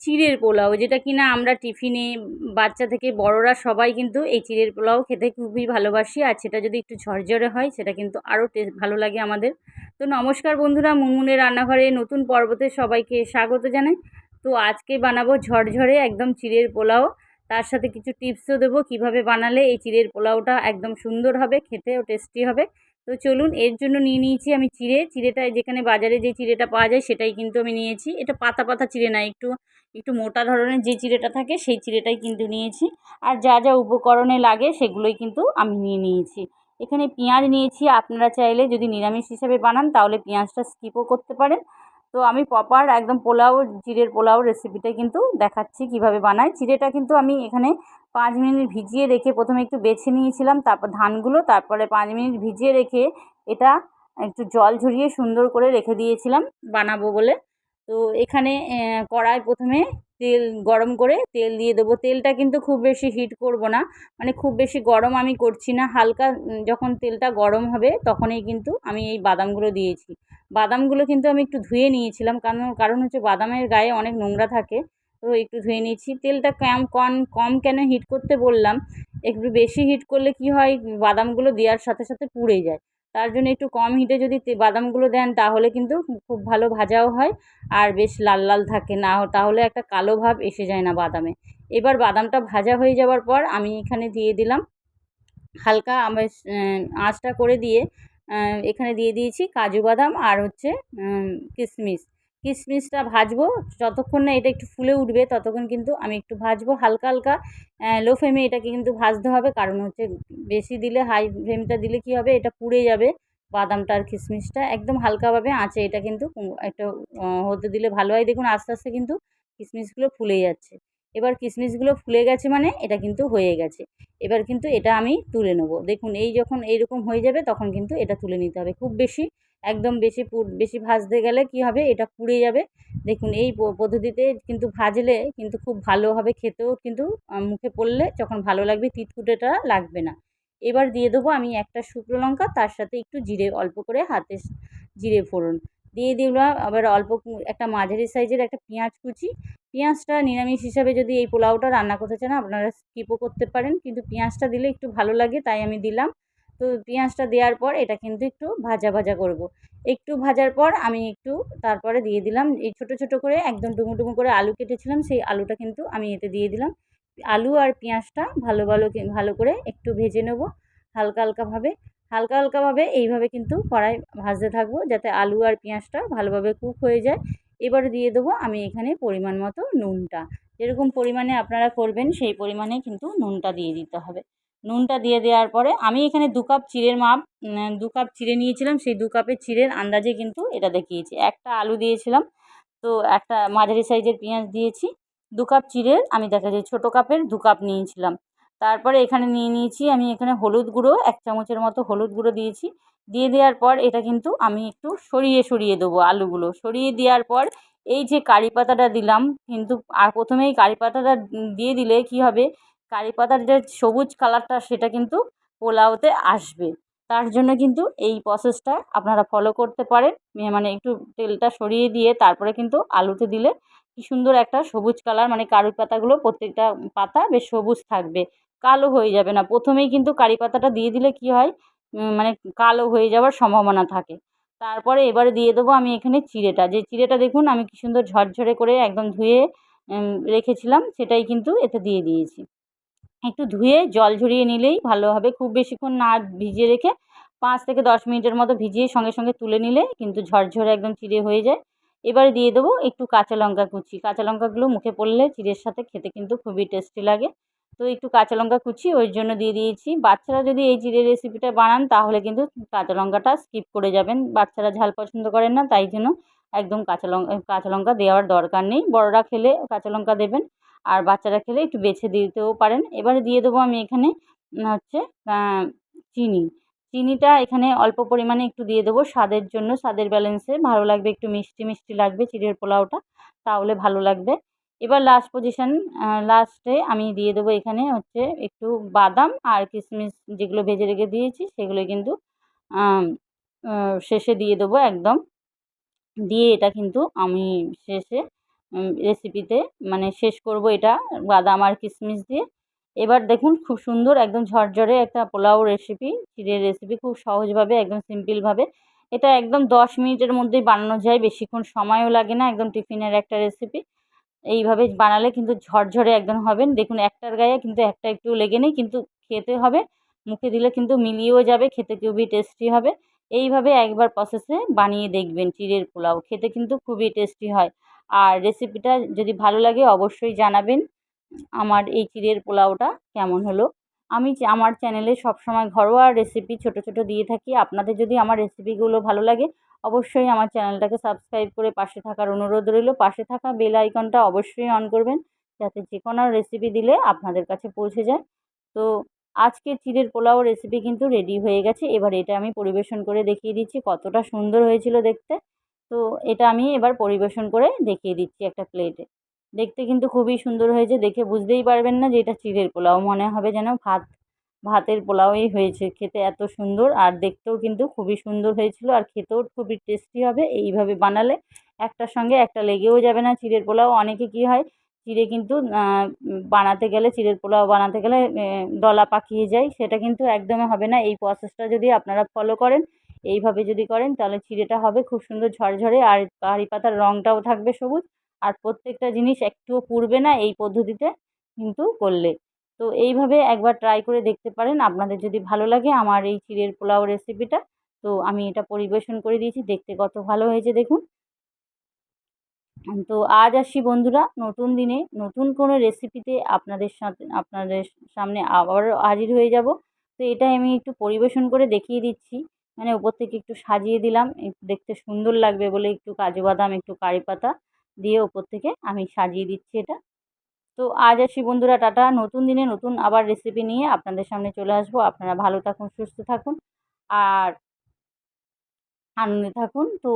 চিড়ের পোলাও, যেটা কিনা আমরা টিফিনে বাচ্চা থেকে বড়রা সবাই কিন্তু এই চিড়ের পোলাও খেতে খুবই ভালোবাসি। আর সেটা যদি একটু ঝরঝরে হয়, সেটা কিন্তু আরও টেস্ট ভালো লাগে আমাদের। তো নমস্কার বন্ধুরা, মুনমুনের রান্নাঘরে নতুন পর্বতে সবাইকে স্বাগত জানাই। তো আজকে বানাবো ঝরঝরে একদম চিড়ের পোলাও। তার সাথে কিছু টিপসও দেবো কীভাবে বানালে এই চিড়ের পোলাওটা একদম সুন্দর হবে, খেতেও টেস্টি হবে। তো চলুন এর জন্য নিয়ে নিয়েছি আমি চিড়ে। চিড়েটা যেখানে বাজারে যে চিড়েটা পাওয়া যায় সেটাই কিন্তু আমি নিয়েছি। এটা পাতা পাতা চিড়ে না, একটু একটু মোটা ধরনের যে চিড়েটা থাকে সেই চিড়েটাই কিন্তু নিয়েছি। আর যা যা উপকরণে লাগে সেগুলোই কিন্তু আমি নিয়ে নিয়েছি। এখানে পেঁয়াজ নিয়েছি, আপনারা চাইলে যদি নিরামিষ হিসাবে বানান তাহলে পেঁয়াজটা স্কিপও করতে পারেন। তো আমি প্রপার একদম পোলাও চিড়ের পোলাও রেসিপিটা কিন্তু দেখাচ্ছি কীভাবে বানাই। চিড়েটা কিন্তু আমি এখানে পাঁচ মিনিট ভিজিয়ে রেখে প্রথমে একটু বেছে নিয়েছিলাম, তারপর ধানগুলো, তারপরে পাঁচ মিনিট ভিজিয়ে রেখে এটা একটু জল ঝরিয়ে সুন্দর করে রেখে দিয়েছিলাম বানাবো বলে। তো এখানে কড়াই প্রথমে তেল গরম করে তেল দিয়ে দেবো। তেলটা কিন্তু খুব বেশি হিট করব না। মানে খুব বেশি গরম আমি করছি না। হালকা যখন তেলটা গরম হবে তখনই কিন্তু আমি এই বাদামগুলো দিয়েছি। বাদামগুলো কিন্তু আমি একটু ধুয়ে নিয়েছিলাম। কারণ কারণ হচ্ছে বাদামের গায়ে অনেক নোংরা থাকে। তো একটু ধুয়ে নিয়েছি। তেলটা কম কম কম কেন হিট করতে বললাম? একটু বেশি হিট করলে কি হয়? বাদামগুলো দেওয়ার সাথে সাথে পুড়ে যায়। তার জন্য একটু কম হিটে যদি বাদামগুলো দেন, তাহলে কিন্তু খুব ভালো ভাজাও হয়। আর বেশ লাল লাল থাকে না, তাহলে একটা কালো ভাব এসে যায় না বাদামে। এবার বাদামটা ভাজা হয়ে যাওয়ার পর আমি এখানে দিয়ে দিলাম হালকা আমার আঁচটা করে দিয়ে এখানে দিয়ে দিয়েছি কাজু বাদাম আর হচ্ছে কিশমিশ কিশমিশটা ভাজবো, যতক্ষণ না এটা একটু ফুলে উঠবে ততক্ষণ কিন্তু আমি একটু ভাজবো হালকা হালকা লো ফ্লেমে এটাকে কিন্তু ভাজতে হবে, কারণ হচ্ছে বেশি দিলে হাই ফ্লেমটা দিলে কি হবে, এটা পুড়ে যাবে বাদামটা আর কিশমিশটা একদম হালকাভাবে আঁচে, এটা কিন্তু একটা হতে দিলে ভালো হয়। দেখুন আস্তে আস্তে কিন্তু কিশমিশগুলো ফুলে যাচ্ছে। এবার কিশমিশগুলো ফুলে গেছে মানে এটা কিন্তু হয়ে গেছে। এবার কিন্তু এটা আমি তুলে নেব। দেখুন, এই যখন এইরকম হয়ে যাবে তখন কিন্তু এটা তুলে নিতে হবে। খুব বেশি, একদম বেশি বেশি ভাজতে গেলে কি হবে? এটা পুড়ে যাবে। দেখুন, এই পদ্ধতিতে কিন্তু ভাজলে কিন্তু খুব ভালো হবে খেতেও কিন্তু মুখে পড়লে যখন ভালো লাগবে তিতকুটেটা লাগবে না। এবার দিয়ে দেবো আমি একটা শুকনো লঙ্কা, তার সাথে একটু জিরে, অল্প করে হাতে জিরে ফোড়ন। দিয়ে দিলাম। আবার অল্প একটা মাঝারি সাইজের একটা পেঁয়াজ কুচি। পেঁয়াজটা নিরামিষ হিসাবে যদি এই পোলাওটা রান্না করতে চান, আপনারা স্কিপও করতে পারেন। কিন্তু পেঁয়াজটা দিলে একটু ভালো লাগে, তাই আমি দিলাম। তো পেঁয়াজটা দেওয়ার পর এটা কিন্তু একটু ভাজা ভাজা করব। একটু ভাজার পর আমি একটু তারপরে দিয়ে দিলাম। এই ছোটো ছোটো করে একদম ডুমু ডুমো করে আলু কেটেছিলাম, সেই আলুটা কিন্তু আমি এতে দিয়ে দিলাম। আলু আর পেঁয়াজটা ভালো ভালো ভালো করে একটু ভেজে নেব, হালকা হালকাভাবে। হালকা, হালকাভাবে এইভাবে কিন্তু কড়াই ভাজতে থাকব যাতে আলু আর পেঁয়াজটা ভালোভাবে কুক হয়ে যায়। এবারে দিয়ে দেবো আমি এখানে পরিমাণ মতো নুনটা। যেরকম পরিমাণে আপনারা করবেন সেই পরিমাণে কিন্তু নুনটা দিয়ে দিতে হবে। নুনটা দিয়ে দেওয়ার পরে আমি এখানে দু কাপ চিড়ের মাপ দু কাপ চিড়ে নিয়েছিলাম, সেই দু কাপের চিড়ের আন্দাজে কিন্তু এটা দেখিয়েছি। একটা আলু দিয়েছিলাম, তো একটা মাঝারি সাইজের পেঁয়াজ দিয়েছি। দু কাপ চিড়ের আমি দেখা যায় ছোটো কাপের দু কাপ নিয়েছিলাম। তারপরে এখানে নিয়ে নিয়েছি, আমি এখানে হলুদ গুঁড়ো, এক চামচের মতো হলুদ গুঁড়ো দিয়েছি। দিয়ে দেওয়ার পর এটা কিন্তু আমি একটু সরিয়ে সরিয়ে দেবো আলুগুলো। সরিয়ে দেওয়ার পর এই যে কারি পাতাটা দিলাম, কিন্তু আর প্রথমেই কারি পাতাটা দিয়ে দিলে কি হবে, কারি পাতার যে সবুজ কালারটা সেটা কিন্তু পোলাওতে আসবে। তার জন্য কিন্তু এই প্রসেসটা আপনারা ফলো করতে পারেন। মানে একটু তেলটা সরিয়ে দিয়ে তারপরে কিন্তু আলুতে দিলে কি সুন্দর একটা সবুজ কালার মানে কারি পাতাগুলো প্রত্যেকটা পাতা বেশ সবুজ থাকবে। কালো হয়ে যাবে না। প্রথমেই কিন্তু কারি পাতাটা দিয়ে দিলে কি হয়? মানে কালো হয়ে যাওয়ার সম্ভাবনা থাকে। তারপরে এবারে দিয়ে দেবো আমি এখানে চিড়েটা। যে চিড়েটা দেখুন, আমি কী সুন্দর ঝরঝরে করে একদম ধুয়ে রেখেছিলাম, সেটাই কিন্তু এতে দিয়ে দিয়েছি। একটু ধুয়ে জল ঝরিয়ে নিলেই ভালো হবে। খুব বেশিক্ষণ না ভিজিয়ে রেখে পাঁচ থেকে দশ মিনিটের মতো ভিজিয়ে সঙ্গে সঙ্গে তুলে নিলে কিন্তু ঝরঝরে একদম চিড়ে হয়ে যায়। এবারে দিয়ে দেবো একটু কাঁচা লঙ্কা কুচি। কাঁচা লঙ্কাগুলো মুখে পড়লে চিড়ের সাথে খেতে কিন্তু খুবই টেস্টি লাগে। তো একটু কাঁচা লঙ্কা কুচি, ওই জন্য দিয়ে দিয়েছি। বাচ্চারা যদি এই চিড়ের রেসিপিটা বানান, তাহলে কিন্তু কাঁচা লঙ্কাটা স্কিপ করে যাবেন। বাচ্চারা ঝাল পছন্দ করেন না, তাই জন্য একদম কাঁচা লঙ্কা কাঁচা লঙ্কা দেওয়ার দরকার নেই। বড়রা খেলে কাঁচা লঙ্কা দেবেন, আর বাচ্চারা খেলে একটু বেছে দিতেও পারেন। এবারে দিয়ে দেবো আমি এখানে হচ্ছে চিনি। চিনিটা এখানে অল্প পরিমাণে একটু দিয়ে দেবো স্বাদের জন্য। স্বাদের ব্যালেন্সে ভালো লাগবে, একটু মিষ্টি মিষ্টি লাগবে চিড়ের পোলাওটা, তাহলে ভালো লাগবে। এবার লাস্ট পজিশান লাস্টে আমি দিয়ে দেবো এখানে হচ্ছে একটু বাদাম আর কিশমিশ যেগুলো ভেজে রেখে দিয়েছি, সেগুলো কিন্তু শেষে দিয়ে দেবো একদম। দিয়ে এটা কিন্তু আমি শেষে রেসিপিতে মানে শেষ করব এটা বাদাম আর কিশমিশ দিয়ে। এবার দেখুন খুব সুন্দর একদম ঝরঝরে একটা পোলাও রেসিপি চিড়ের রেসিপি খুব সহজভাবে, একদম সিম্পলভাবে এটা একদম দশ মিনিটের মধ্যেই বানানো যায়, বেশিক্ষণ সময়ও লাগে না, একদম টিফিনের একটা রেসিপি এইভাবে বানালে কিন্তু ঝরঝরে একদম হবেন দেখুন, একটার গায়ে কিন্তু একটা একটু লেগে নেই, কিন্তু খেতে হবে। মুখে দিলে কিন্তু মিলিয়েও যাবে, খেতে খুবই টেস্টি হবে। এইভাবে একবার প্রসেসে বানিয়ে দেখবেন চিড়ের পোলাও। খেতে কিন্তু খুবই টেস্টি হয়। আর রেসিপিটা যদি ভালো লাগে অবশ্যই জানাবেন। আমার এই চিড়ের পোলাওটা কেমন হলো? আমি আমার চ্যানেলে সবসময় ঘরোয়া রেসিপি ছোট ছোট দিয়ে থাকি। আপনাদের যদি আমার রেসিপিগুলো ভালো লাগে, অবশ্যই আমার চ্যানেলটাকে সাবস্ক্রাইব করে পাশে থাকার অনুরোধ রইল। পাশে থাকা বেল আইকনটা অবশ্যই অন করবেন, যাতে যে কোনো রেসিপি দিলে আপনাদের কাছে পৌঁছে যায়। তো আজকে চিড়ের পোলাও রেসিপি কিন্তু রেডি হয়ে গেছে। এবার এটা আমি পরিবেশন করে দেখিয়ে দিচ্ছি, কতটা সুন্দর হয়েছিল দেখতে। তো এটা আমি এবার পরিবেশন করে দেখিয়ে দিচ্ছি একটা প্লেটে দেখতে কিন্তু খুবই সুন্দর হয়েছে, দেখে বুঝতেই পারবেন না যে এটা চিড়ের পোলাও। মনে হবে যেন ভাত, ভাতের পোলাওই হয়েছে, খেতে এত সুন্দর। আর দেখতেও কিন্তু খুবই সুন্দর হয়েছিল, আর খেতেও খুবই টেস্টি হবে। এইভাবে বানালে একটার সঙ্গে একটা লেগেও যাবে না চিড়ের পোলাও। অনেকে কী হয়, চিড়ে কিন্তু বানাতে গেলে, চিড়ের পোলাও বানাতে গেলে দলা পাকিয়ে যায়। সেটা কিন্তু একদমই হবে না। এই প্রসেসটা যদি আপনারা ফলো করেন, এইভাবে যদি করেন, তাহলে চিড়েটা হবে খুব সুন্দর ঝরঝরে। আর কারি পাতার রঙটাও থাকবে সবুজ। আর প্রত্যেকটা জিনিস একটুও পুড়বে না এই পদ্ধতিতে কিন্তু করলে। তো এইভাবে একবার ট্রাই করে দেখতে পারেন। আপনাদের যদি ভালো লাগে আমার এই চিড়ের পোলাও রেসিপিটা তো আমি এটা পরিবেশন করে দিয়েছি। দেখতে কত ভালো হয়েছে দেখুন। তো আজ আসি বন্ধুরা, নতুন দিনে নতুন কোনো রেসিপিতে আপনাদের সাথে, আপনাদের সামনে আবারও হাজির হয়ে যাব। তো এটাই আমি একটু পরিবেশন করে দেখিয়ে দিচ্ছি। মানে ওপর থেকে একটু সাজিয়ে দিলাম। দেখতে সুন্দর লাগবে বলে একটু কাজু বাদাম, একটু কারি পাতা। দিয়ে ওপর থেকে আমি সাজিয়ে দিচ্ছি এটা। তো আজ আসি বন্ধুরা, টাটা। নতুন দিনে নতুন আবার রেসিপি নিয়ে আপনাদের সামনে চলে আসব। আপনারা ভালো থাকুন, সুস্থ থাকুন আর আনন্দে থাকুন। তো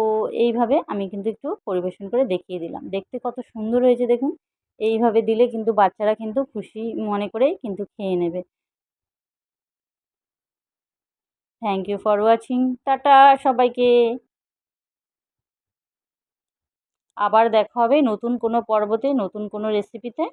এইভাবে আমি কিন্তু একটু পরিবেশন করে দেখিয়ে দিলাম। দেখতে কত সুন্দর হয়েছে দেখুন। এইভাবে দিলে কিন্তু বাচ্চারা কিন্তু খুশি মনে করেই কিন্তু খেয়ে নেবে। Thank you for watching tata সবাইকে। আবার দেখা হবে নতুন কোনো পর্বতে নতুন কোনো রেসিপিতে